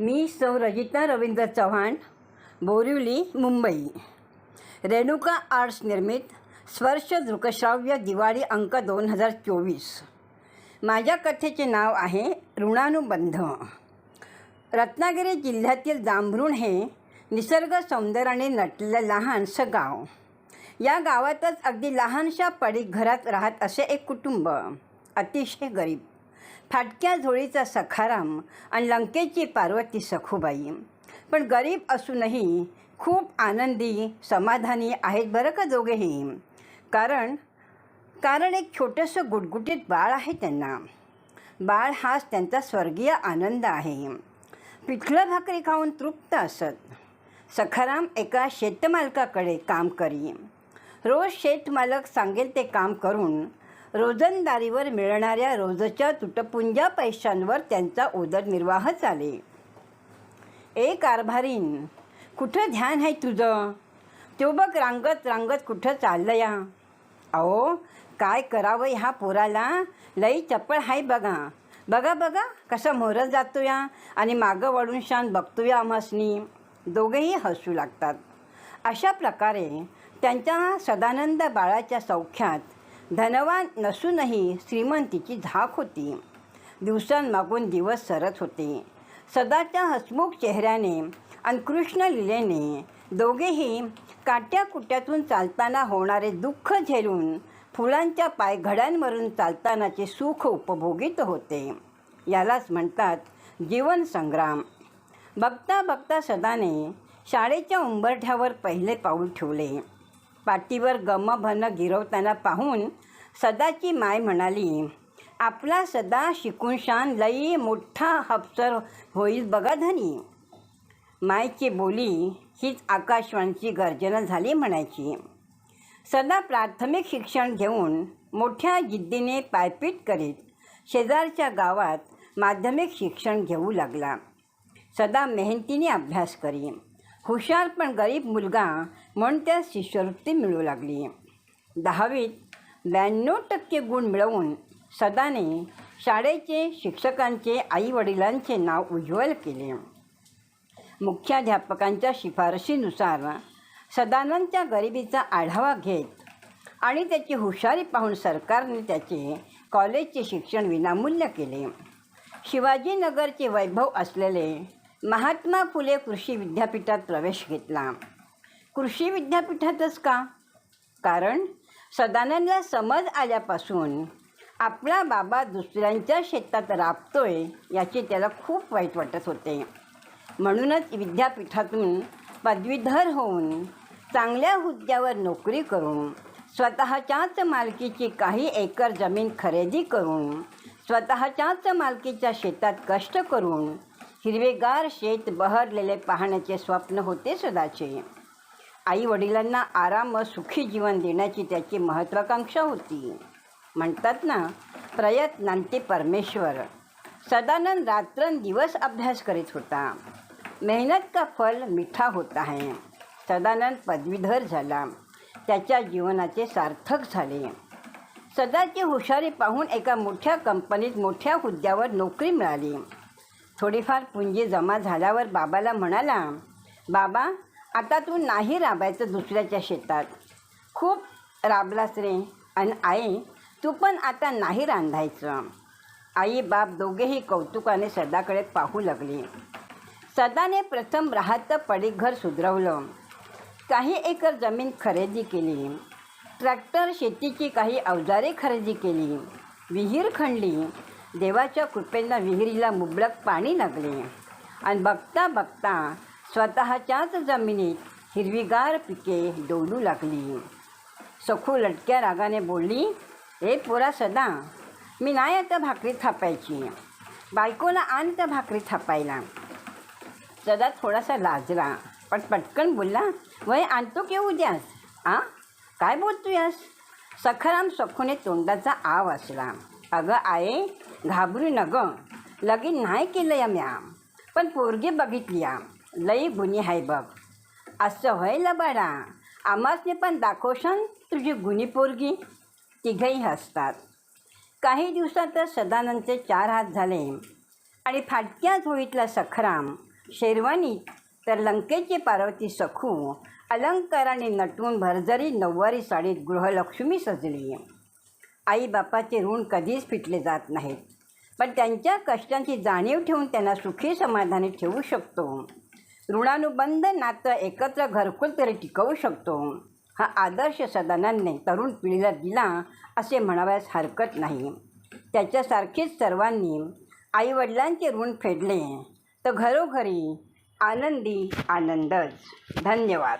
मी सौ रजिता रवींद्र चव्हाण बोरिवली मुंबई. रेणुका आर्ट्स निर्मित स्पर्श दृकश्राव्य दिवाळी अंक दोन हजार चोवीस. माझ्या कथेचे नाव आहे ऋणानुबंध. रत्नागिरी जिल्ह्यातील जांभरुण हे निसर्ग सौंदर्याने नटलेलं लहानसं गाव. या गावातच अगदी लहानशा पडीक घरात राहत असे एक कुटुंब. अतिशय गरीब. फाटक्या झोळीचा सखाराम आणि लंकेची पार्वती सखूबाई. पण गरीब असूनही खूप आनंदी समाधानी आहेत बरं का दोघेही. कारण कारण एक छोटंसं गुटगुटीत बाळ आहे त्यांना. बाळ हाच त्यांचा स्वर्गीय आनंद आहे. पिठलं भाकरी खाऊन तृप्त असत. सखाराम एका शेतमालकाकडे काम करी. रोज शेतमालक सांगेल ते काम करून रोजंदारीवर मिळणाऱ्या रोजच्या तुटपुंजा पैशांवर त्यांचा उदरनिर्वाह चाले. ए कारभारीन कुठं ध्यान आहे तुझं? तो बघ रांगत रांगत कुठं चाललं या अहो काय करावं ह्या पोराला? लई चपळ आहे बघा. बघा बघा कसा मोहरत जातो या आणि मागं वळून शान बघतो या आम्हासनी. दोघेही हसू लागतात. अशा प्रकारे त्यांच्या सदानंद बाळाच्या सौख्यात धनवान नसूनही श्रीमंतीची झाक होती. दिवसांमागून दिवस सरत होते. सदाच्या हसमुख चेहऱ्याने आणि कृष्ण लिलेने दोघेही काट्याकुट्यातून चालताना होणारे दुःख झेलून फुलांच्या पायघड्यांवरून चालतानाचे सुख उपभोगीत होते. यालाच म्हणतात जीवनसंग्राम बघता बघता सदाने शाळेच्या उंबरठ्यावर पहिले पाऊल ठेवले. पाठीवर गमभन गिरवताना पाहून सदाची माय म्हणाली आपला सदा शिकून शान लई मोठा हफसर होईल बघा धनी. मायची बोली हीच आकाशवाणीची गर्जना झाली म्हणायची. सदा प्राथमिक शिक्षण घेऊन मोठ्या जिद्दीने पायपीट करीत शेजारच्या गावात माध्यमिक शिक्षण घेऊ लागला. सदा मेहनतीने अभ्यास करी हुशार पण गरीब मुलगा म्हणून त्या शिष्यवृत्ती मिळू लागली. दहावीत ब्याण्णव टक्के गुण मिळवून सदाने शाळेचे शिक्षकांचे आईवडिलांचे नाव उज्ज्वल केले. मुख्याध्यापकांच्या शिफारशीनुसार सदानंदच्या गरिबीचा आढावा घेत आणि त्याची हुशारी पाहून सरकारने त्याचे कॉलेजचे शिक्षण विनामूल्य केले. शिवाजीनगरचे वैभव असलेले महात्मा फुले कृषी विद्यापीठात प्रवेश घेतला. कृषी विद्यापीठातच का? कारण सदानंदला समज आल्यापासून आपला बाबा दुसऱ्यांच्या शेतात राबतोय याचे त्याला खूप वाईट वाटत होते. म्हणूनच विद्यापीठातून पदवीधर होऊन चांगल्या हुद्द्यावर नोकरी करून स्वतःच्याच मालकीची काही एकर जमीन खरेदी करून स्वतःच्याच मालकीच्या शेतात कष्ट करून हिरवेगार शेत बहरलेले पाहण्याचे स्वप्न होते सदाचे. आई वडिलांना आराम व सुखी जीवन देण्याची त्याची महत्त्वाकांक्षा होती. म्हणतात ना प्रयत्नांते परमेश्वर. सदानंद रात्रंदिवस अभ्यास करीत होता. मेहनत का फल मिठा होता है सदानंद पदवीधर झाला. त्याच्या जीवनाचे सार्थक झाले. सदाची हुशारी पाहून एका मोठ्या कंपनीत मोठ्या हुद्द्यावर नोकरी मिळाली. थोडीफार पुंजी जमा झाल्यावर बाबाला म्हणाला बाबा आता तू नाही राबायचं दुसऱ्याच्या शेतात. खूप राबलास रे. आणि आई तू पण आता नाही रांधायचं. आई बाप दोघेही कौतुकाने सदाकडे पाहू लागले. सदाने प्रथम राहतं पडीघर सुधरवलं. काही एकर जमीन खरेदी केली. ट्रॅक्टर शेतीची काही अवजारे खरेदी केली. विहीर खणली. देवाच्या कृपेनं विहिरीला मुबलक पाणी लागले. आणि बघता बघता स्वतःच्याच जमिनीत हिरवीगार पिके डोलू लागली. सखू लटक्या रागाने बोलली ए पोरा सदा मी नाही आता भाकरी थापायची. बायकोला आण त्या भाकरी थापायला. सदा थोडासा लाजला पण पटकन बोलला वय आणतो की उद्यास? आ? काय बोलतो यास सखाराम सखूने तोंडाचा आव असला. अगं आहे घाबरू न गं लगीन नाही केलं या म्या पण पोरगी बघितली या लई गुन्हे आहे बघ. असं व्हायला बाळा. आम्हासने पण दाखवशान तुझी गुन्ही पोरगी. तिघही हसतात. काही दिवसातच सदानंदचे चार हात झाले. आणि फाटक्या झोळीतला सखराम शेरवानी तर लंकेची पार्वती सखू अलंकाराने नटून भरजरी नऊवारी साडीत गृहलक्ष्मी सजली. आईबापाचे ऋण कधीच फिटले जात नाहीत. पण त्यांच्या कष्टांची जाणीव ठेवून त्यांना सुखी समाधानी ठेवू शकतो. ऋणानुबंध नातं एकत्र घरकुल तरी टिकवू शकतो. हा आदर्श सदानांनी तरुण पिढीला दिला असे म्हणावयास हरकत नाही. त्याच्यासारखीच सर्वांनी आईवडिलांचे ऋण फेडले तर घरोघरी आनंदी आनंदच. धन्यवाद.